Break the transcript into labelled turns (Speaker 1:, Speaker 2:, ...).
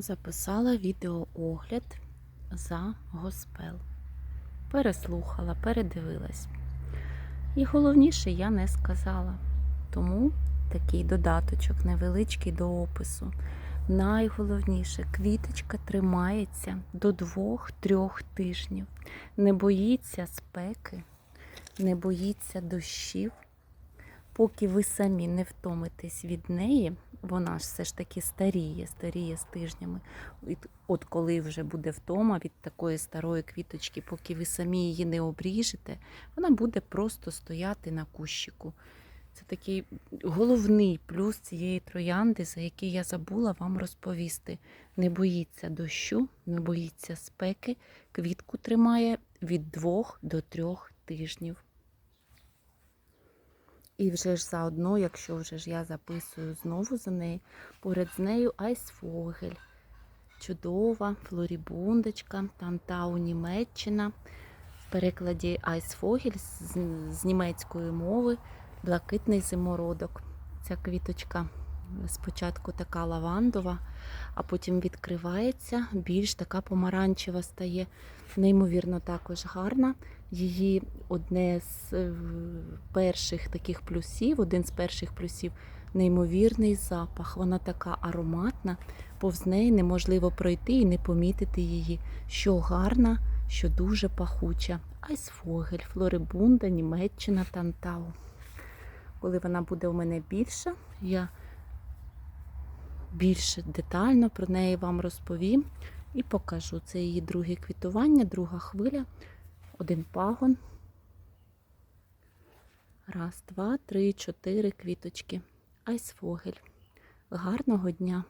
Speaker 1: записала відеоогляд за госпел. Переслухала, передивилась. І головніше я не сказала. Тому такий додаточок невеличкий до опису. Найголовніше, квіточка тримається до 2-3 тижнів. Не боїться спеки, не боїться дощів. Поки ви самі не втомитесь від неї, вона ж все ж таки старіє, старіє з тижнями. От коли вже буде втома від такої старої квіточки, поки ви самі її не обріжете, вона буде просто стояти на кущику. Це такий головний плюс цієї троянди, за який я забула вам розповісти. Не боїться дощу, не боїться спеки, квітку тримає від 2 до 3 тижнів. І вже ж заодно, якщо вже ж я записую знову за нею, поряд з нею Айсфогель. Чудова флорібундочка, Тантау Німеччина. В перекладі Айсфогель з, з німецької мови блакитний зимородок. Ця квіточка спочатку така лавандова, а потім відкривається, більш така помаранчева стає. Неймовірно також гарна. Її одне з е, перших таких плюсів, один з перших плюсів неймовірний запах. Вона така ароматна, повз неї неможливо пройти і не помітити її, що гарна, що дуже пахуча. Айсфогель, Флорибунда, Німеччина, Тантау. Коли вона буде у мене більша, я більше детально про неї вам розповім і покажу. Це її друге квітування, друга хвиля, один пагон. Раз, два, три, чотири квіточки. Айсфогель. Гарного дня!